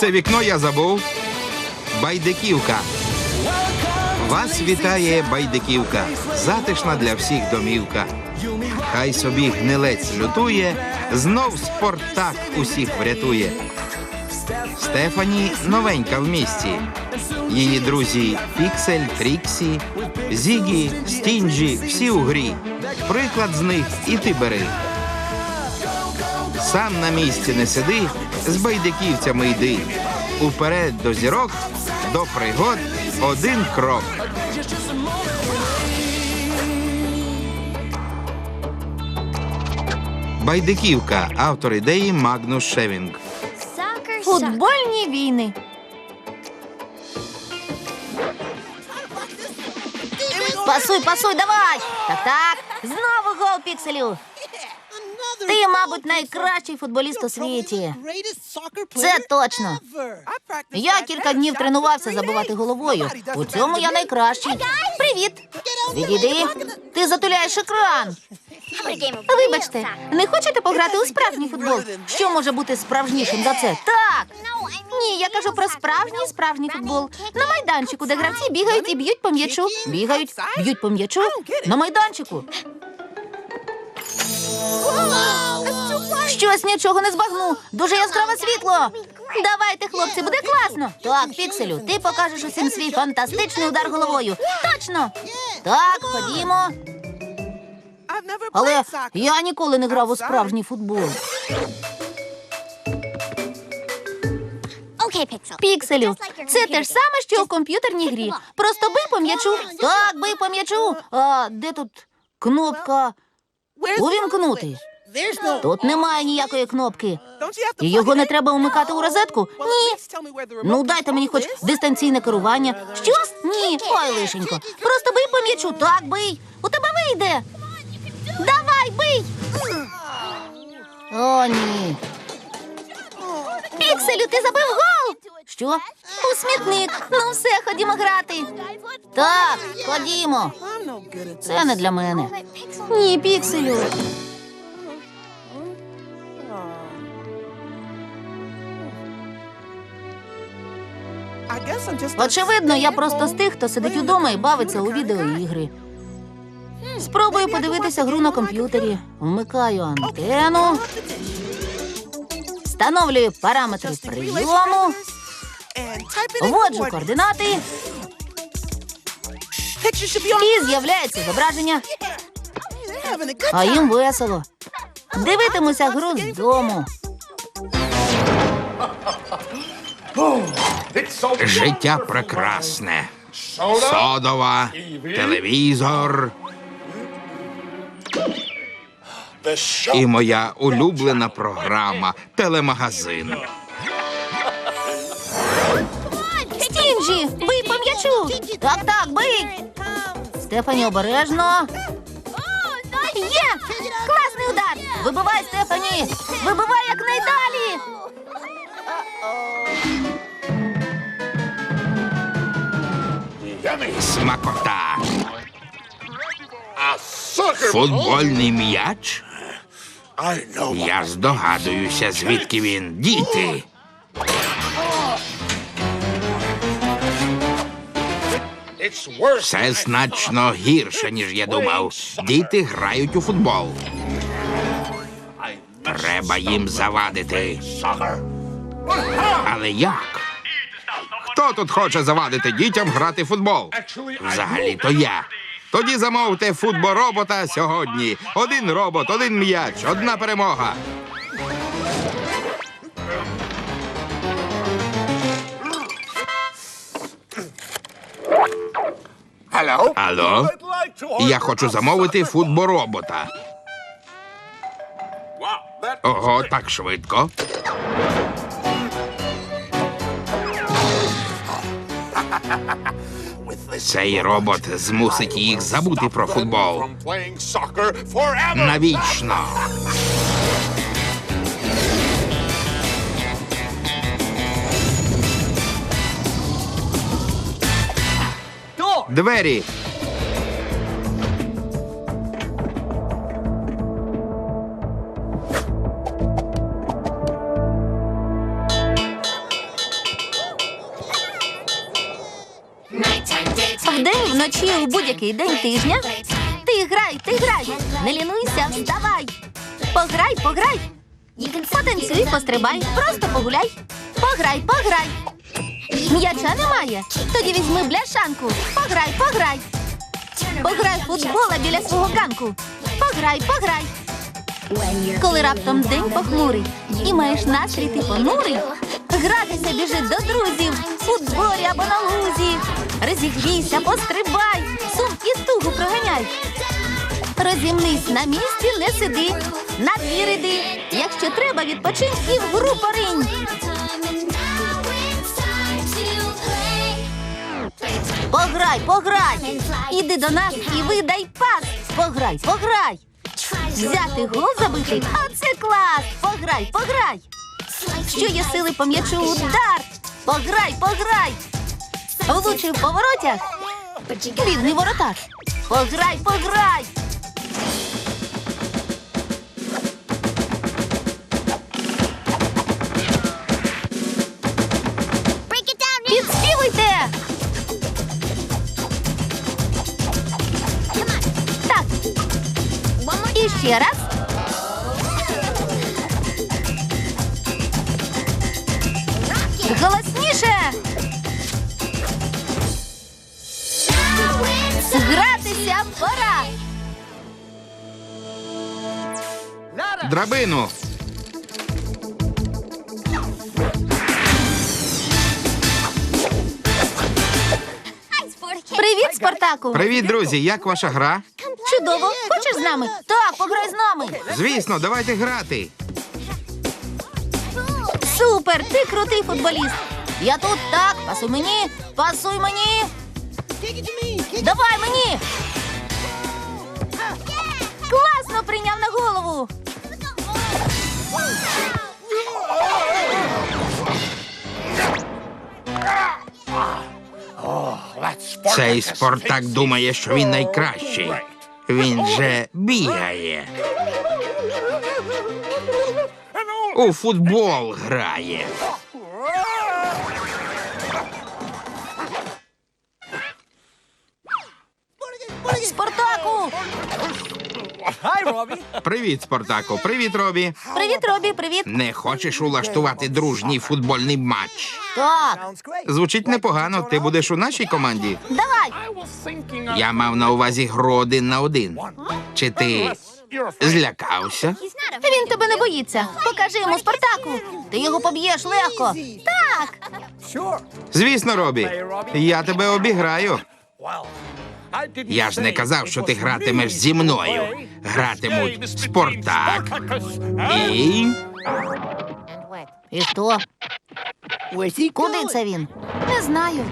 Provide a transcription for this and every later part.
це вікно я забув. Байдиківка. Вас вітає байдиківка. Затишна для всіх домівка. Хай собі гнилець лютує, знов Спартак усіх врятує. Стефані новенька в місті. Її друзі Піксель, Тріксі, Зігі, Стінджі, всі у грі. Приклад з них і ти бери. Сам на місці не сиди, з байдиківцями йди. Уперед до зірок, до пригод один крок. Байдиківка, автор ідеї Магнус Шевінг. Футбольні війни. Пасуй, пасуй, давай! Так, так. Знову гол пікселю. Ти, мабуть, найкращий футболіст у світі. Це точно. Я кілька днів тренувався забивати головою. У цьому я найкращий. Привіт! Відійди. Ти затуляєш екран. Вибачте, не хочете пограти у справжній футбол? Що може бути справжнішим за це? Так! Ні, я кажу про справжній справжній футбол. На майданчику, де гравці бігають і б'ють по м'ячу. Бігають, б'ють по м'ячу. На майданчику. Щось нічого не збагну. Дуже яскраве світло. Давайте, хлопці, буде класно. Так, пікселю, ти покажеш усім свій фантастичний удар головою. Точно. Так, ходімо. Але я ніколи не грав у справжній футбол. Пікселю, це те ж саме, що у комп'ютерній грі. Просто бий по м'ячу. Так, бий по м'ячу. А де тут кнопка? Увімкнути. Тут немає ніякої кнопки. І його не треба умикати у розетку? Ні. Ну дайте мені хоч дистанційне керування. Що? Ні. Ой, лишенько. Просто бий по м'ячу. Так, бий. У тебе вийде. Давай, бий. О, ні. Пікселю, ти забив гол. Що? У смітник. Ну все, ходімо грати. Так, ходімо. Це не для мене. Ні, пікселю. Очевидно, я просто з тих, хто сидить удома і бавиться у відеоігри. Спробую подивитися гру на комп'ютері. Вмикаю антенну. Встановлюю параметри прийому. Вводжу координати. І з'являється зображення. А їм весело. Дивитимуся гру з дому. Життя прекрасне. Содова, телевізор і моя улюблена програма телемагазин. Стінджі, бий по м'ячу. Так, так, бий. Стефані, обережно. Є! Класний удар! Вибивай, Стефані! Вибивай якнайдалі! Смакота. Футбольний м'яч. Я здогадуюся, звідки він. Діти. Все значно гірше, ніж я думав. Діти грають у футбол. Треба їм завадити. Але як? Хто тут хоче завадити дітям грати в футбол? Взагалі-то я. Тоді замовте футборобота сьогодні. Один робот, один м'яч, одна перемога. Алло? Я хочу замовити футборобота. Ого, так швидко. Цей робот змусить їх забути про футбол. Навічно. Двері. Вдень, вночі, у будь-який день тижня. Ти грай, ти грай. Не лінуйся, вставай. Пограй, пограй. Потанцюй, пострибай, просто погуляй. Пограй, пограй. М'яча немає. Тоді візьми бляшанку. Пограй, пограй. Пограй футбола біля свого ганку. Пограй, пограй. Коли раптом день похмурий і маєш настрій ти понурий, гратися біжи до друзів в футболі або на лузі. Розігрійся, пострибай, сум і тугу проганяй. Розімнись на місці, не сиди, на двір іди. Якщо треба, відпочинь і в гру поринь. Пограй, пограй. Іди до нас і видай пас. Пограй, пограй. Взяти гол забити, а це клас! Пограй, пограй! Що є сили по м'ячу удар! Пограй, пограй! Влучив по воротях! Бідний воротар! Пограй, пограй! Ще раз. Голосніше! Гратися пора! Драбину. Привіт, Спартаку! Привіт, друзі. Як ваша гра? Чудово! Хочеш з нами? Так, пограй з нами! Звісно, давайте грати. Супер! Ти крутий футболіст! Я тут так, пасуй мені, пасуй мені! Давай мені! Класно прийняв на голову! Цей Спартак думає, що він найкращий. Він же бігає. У футбол грає. Привіт, Спартаку. Привіт, Робі. Привіт, Робі, привіт! Не хочеш улаштувати дружній футбольний матч? Так, Звучить непогано. Ти будеш у нашій команді. давай! Я мав на увазі гру один на один. Чи ти злякався? Він тебе не боїться. Покажи йому Спартаку. Ти його поб'єш легко. Так, Звісно, Робі. Я тебе обіграю. Я ж не казав, що ти гратимеш зі мною. Гратимуть Спартак і. і хто? Куди це він? Не знаю.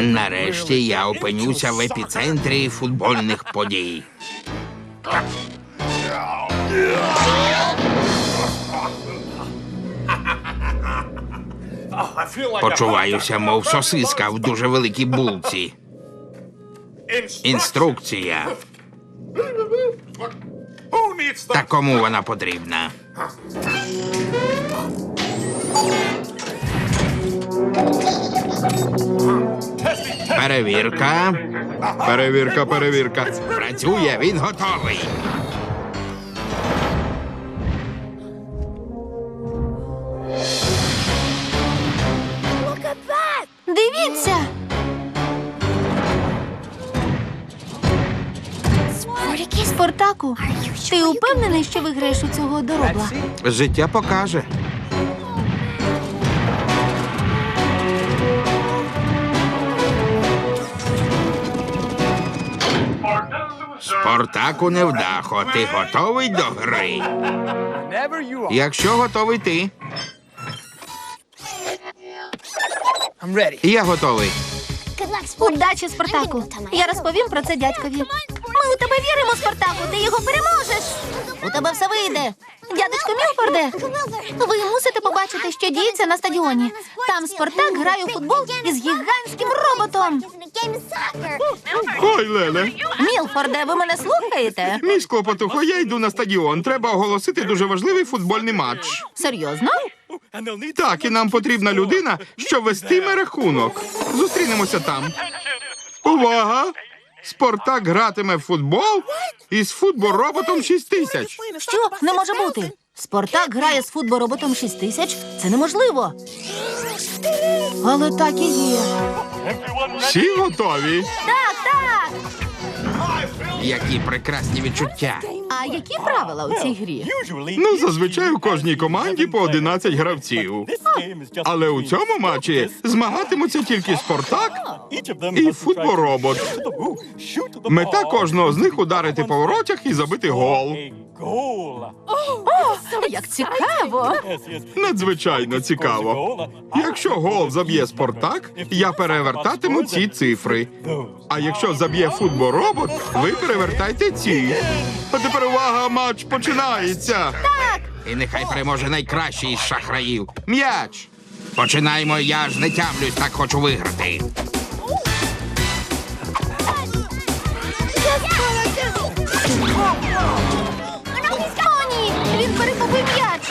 Нарешті я опинюся в епіцентрі футбольних подій. Почуваюся, мов сосиска в дуже великій булці. Інструкція. Та кому вона потрібна? Перевірка. Перевірка, перевірка. Працює, він готовий. Ти упевнений, що виграєш у цього доробла? Життя покаже. Спартаку невдахо. Ти готовий до гри? Якщо готовий ти, я готовий. Удачі, Спартаку. Я розповім про це дядькові. Ми у тебе віримо, Спартаку, ти його переможеш. У тебе все вийде. Дядечко Мілфорде, ви мусите побачити, що діється на стадіоні. Там Спартак грає у футбол із гігантським роботом. Ой, Леле, Мілфорде, ви мене слухаєте? мій склопотухо, я йду на стадіон. Треба оголосити дуже важливий футбольний матч. Серйозно? Так, і нам потрібна людина, що вестиме рахунок. Зустрінемося там. Увага! Спартак гратиме в футбол із футбороботом 6000. Що? Не може бути. Спартак грає з футбороботом 6 тисяч? Це неможливо. Але так і є. Всі готові? Так, так. Які прекрасні відчуття. А які правила у цій грі? Ну, зазвичай у кожній команді по 11 гравців. Але у цьому матчі змагатимуться тільки Спартак і футборобот. Мета кожного з них ударити по воротях і забити гол. Як цікаво. Надзвичайно цікаво. Якщо гол заб'є Спартак, я перевертатиму ці цифри. А якщо заб'є футборобот, ви перевертайте ці. А тепер увага, матч починається. Так. І нехай переможе найкращий із шахраїв. М'яч. Починаємо, я ж не тямлюсь, так хочу виграти. О, ні! Він перехопив м'яч.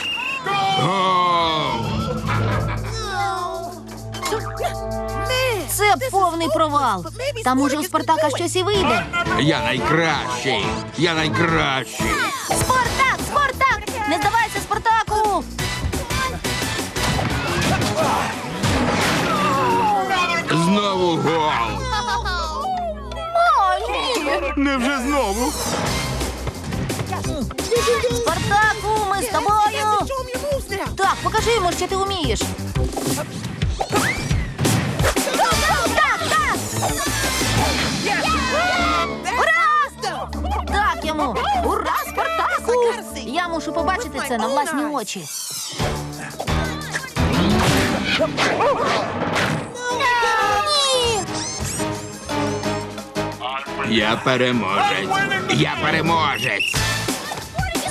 Це повний провал. Та може у Спартака щось і вийде. Я найкращий! Я найкращий! Спартак! Спартак! Не здавайся, Спартаку! Знову гол! О, ні! Невже знову? Спартаку, ми з тобою! Так, покажи йому, що ти вмієш. Йому! Ура, Спартаку! Я мушу побачити це на власні очі. Я переможець! Я переможець!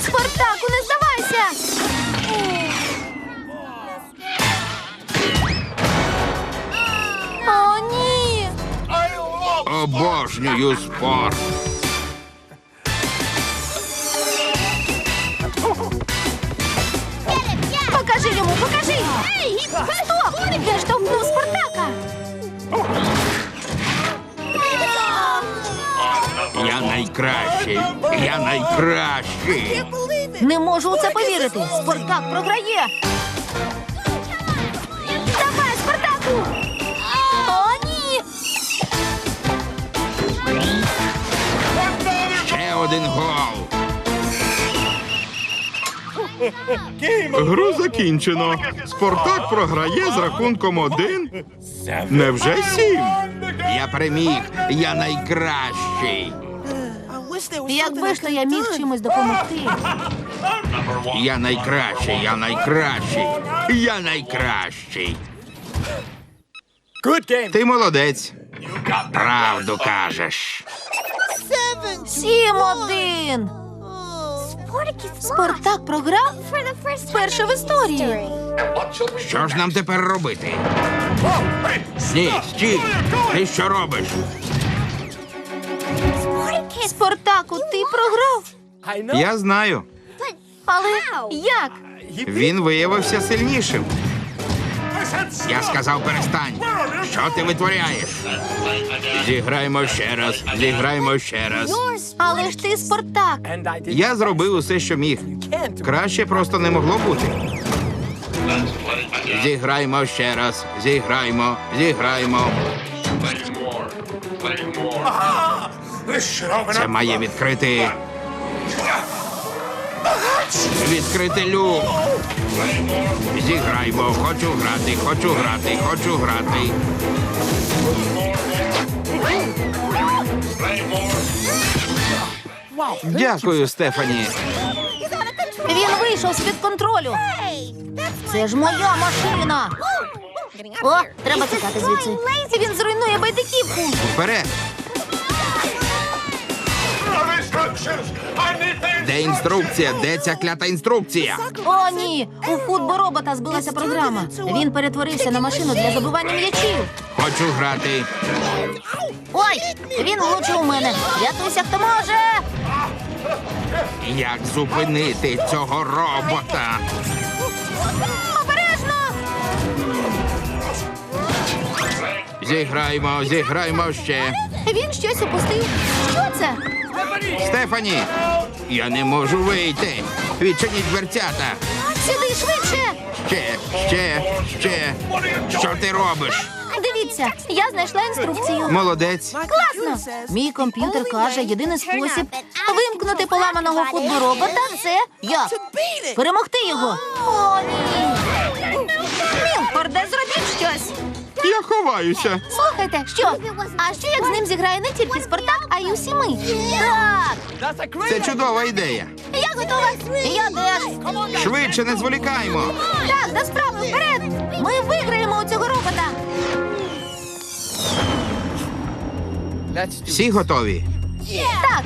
Спартаку, не здавайся! О, ні! Обожнюю спорт! Йому, покажи! Стоп! Де штовхнув Спартака? Я найкращий! Я найкращий! Не можу у це повірити. Спартак програє. Давай, Спартаку! О, ні! Ще один гол! Гру закінчено. Спартак програє з рахунком один. Невже сім? Я переміг! Я найкращий! Якби ж то я міг чимось допомогти. Я найкращий, я найкращий, я найкращий. Ти молодець. Правду кажеш. Сім один. Спартак програв вперше в історії. Що ж нам тепер робити? Ні, стій! Ти що робиш? Спартаку, ти програв. Я знаю. Але як? Він виявився сильнішим. Я сказав, перестань. Що ти витворяєш? Зіграємо ще раз, зіграємо ще раз. Але ж ти Спартак. Я зробив усе, що міг. Краще просто не могло бути. Зіграємо ще раз, зіграємо, зіграємо. Це має відкрити. Відкрити люк. Зіграємо, хочу грати, хочу грати, хочу грати. Дякую, Стефані. Він вийшов з-під контролю. Це ж моя машина. О, треба тікати звідси. Він зруйнує байдиківку. Вперед! Де інструкція? Де ця клята інструкція? О, ні! У футборобота збилася програма. Він перетворився на машину для забивання м'ячів. Хочу грати. Ой, він влучив у мене. Рятуйся, хто може. Як зупинити цього робота? Обережно! Зіграймо, зіграймо ще. Він щось упустив. Що це? Стефані, я не можу вийти. Відчиніть дверцята. Сюди швидше. Ще, ще, ще. Що ти робиш? Дивіться, я знайшла інструкцію. Молодець. Класно! Мій комп'ютер каже, єдиний спосіб вимкнути поламаного футборобота це як? Перемогти його. О, ні. Я ховаюся. Слухайте, що? А що як з ним зіграє не тільки Спартак, а й усі ми? Так, Це чудова ідея. я готова. Я теж. Швидше не зволікаймо. Так, до справи, вперед! Ми виграємо у цього робота. Всі готові. Так.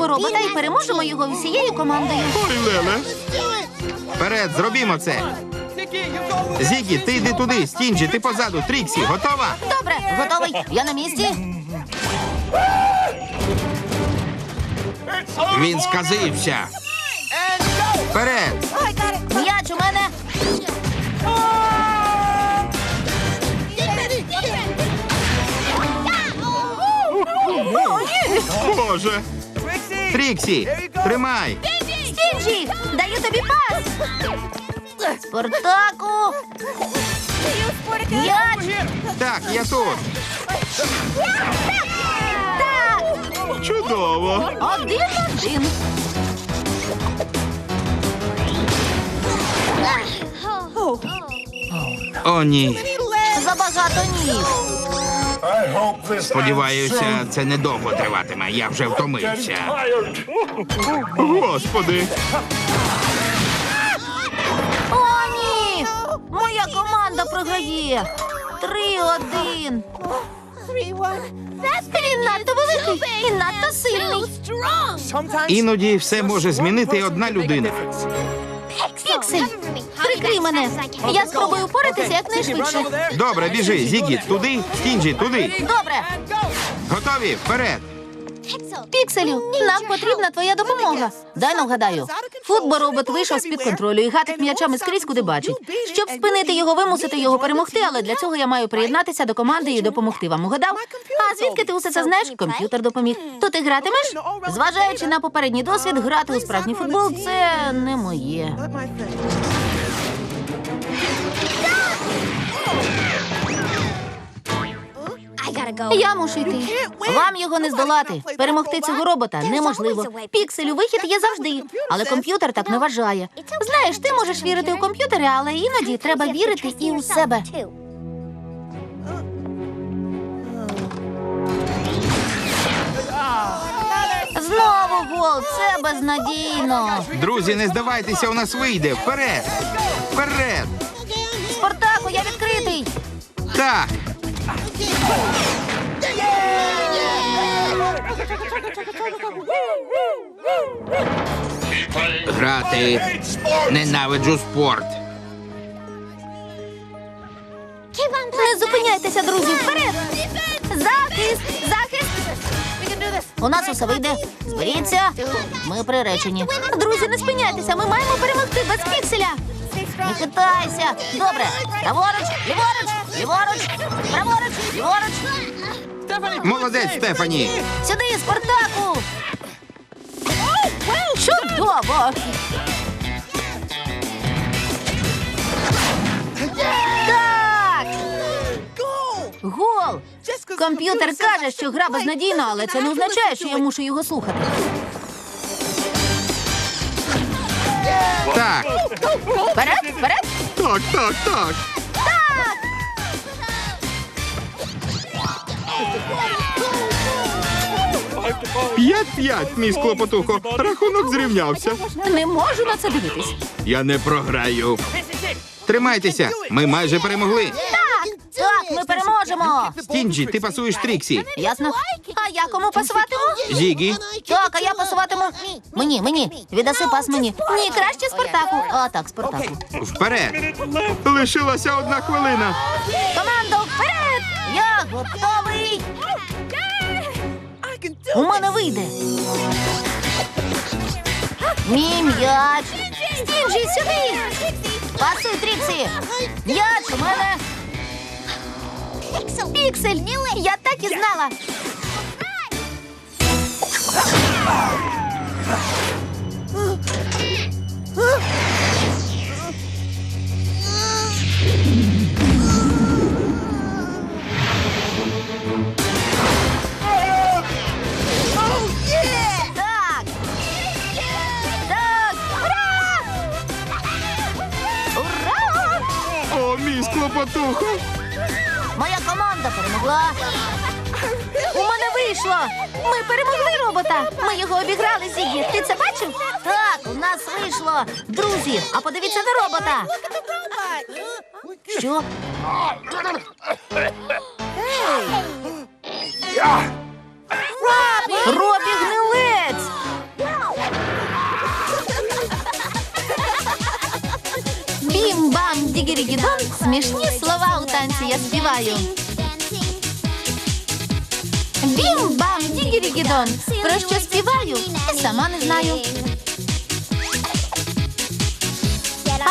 Проти футборобота і переможемо його всією командою. Ой, Леле. Вперед, зробімо це. Зігі, ти йди туди. Стінджі, ти позаду. Тріксі, готова? Добре, готовий. Я на місці. Він сказився. Вперед! М'яч у мене. Боже! Тріксі, тримай! Стінджі, даю тобі пас. Спартаку. М'яч. Так, я тут. Так. Чудово. Один-один. О, ні. Забагато ніг. Сподіваюся, це недовго триватиме. Я вже втомився. Господи. О, ні! Моя команда програє. Три-один. Він надто великий і надто сильний. Іноді все може змінити одна людина. Піксель, прикрий мене. Я спробую впоратися якнайшвидше. Добре, біжи, Зігі, туди, Стінджі, туди. Добре. Готові? Вперед! Пікселю, нам потрібна твоя допомога. Дай нам вгадаю. Футборобот вийшов з-під контролю і гатить м'ячами скрізь, куди бачить. Щоб спинити його, вимусити його перемогти, але для цього я маю приєднатися до команди і допомогти вам. Угадав? А звідки ти усе це знаєш? Комп'ютер допоміг. То ти гратимеш? Зважаючи на попередній досвід, грати у справжній футбол це не моє. Я мушу йти. Вам його не здолати. Перемогти цього робота неможливо. Пікселю вихід є завжди, але комп'ютер так не вважає. Знаєш, ти можеш вірити у комп'ютери, але іноді треба вірити і у себе. Знову гол, це безнадійно. Друзі, не здавайтеся, у нас вийде. Вперед! Вперед! Спартаку, я відкритий. Так! Грати. Ненавиджу спорт. Не зупиняйтеся, друзі, вперед! Захист! Захист! У нас усе вийде. Зберіться. Ми приречені. Друзі, не спиняйтеся, ми маємо перемогти без пікселя. Не хитайся. Добре. Праворуч, ліворуч, ліворуч, праворуч, ліворуч. Молодець, Стефані! Сюди, Спартаку! Чудово! Так! Гол! Комп'ютер каже, що гра безнадійна, але це не означає, що я мушу його слухати. Так, Вперед, вперед. так, так, так. П'ять-п'ять, мій склопотухо. Рахунок зрівнявся. Не можу на це дивитись. Я не програю. Тримайтеся, ми майже перемогли. Так, так, ми переможемо. Стінджі, ти пасуєш Тріксі. Ясно. А я кому пасуватиму? Зігі, Так, а я пасуватиму. Мені, мені. Віддаси пас мені. Ні, краще Спартаку. А так, Спартаку. вперед. Лишилася одна хвилина. Командо! Я готовий. У мене вийде. Мій м'яч. Стінджі, сюди. Пасуй, Тріксі. М'яч у мене. Піксель. Я так і знала. Мій. Моя команда перемогла. У мене вийшло. Ми перемогли робота. Ми його обіграли, Зігі. Ти це бачив? Так, у нас вийшло. Друзі, а подивіться на робота. Що? Робі Бім-бам, дігірігідон. Смішні слова у танці я співаю. Бім-бам, дігірігідон. Про що співаю? І сама не знаю.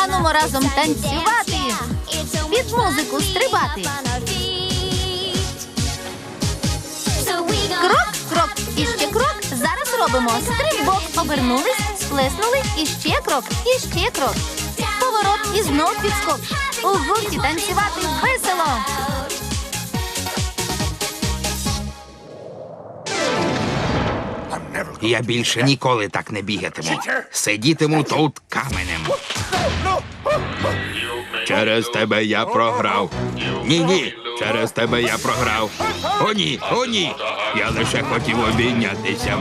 Анумо разом танцювати. Під музику стрибати. Крок, крок і ще крок. Зараз робимо стрибок. Обернулись, сплеснули і ще крок, і ще крок. Поворот і знов підскок. У гурті танцювати весело. Я більше ніколи так не бігатиму. Сидітиму тут каменем. Через тебе я програв. Ні, ні, через тебе я програв. О, ні, о, ні. Я лише хотів обійнятися.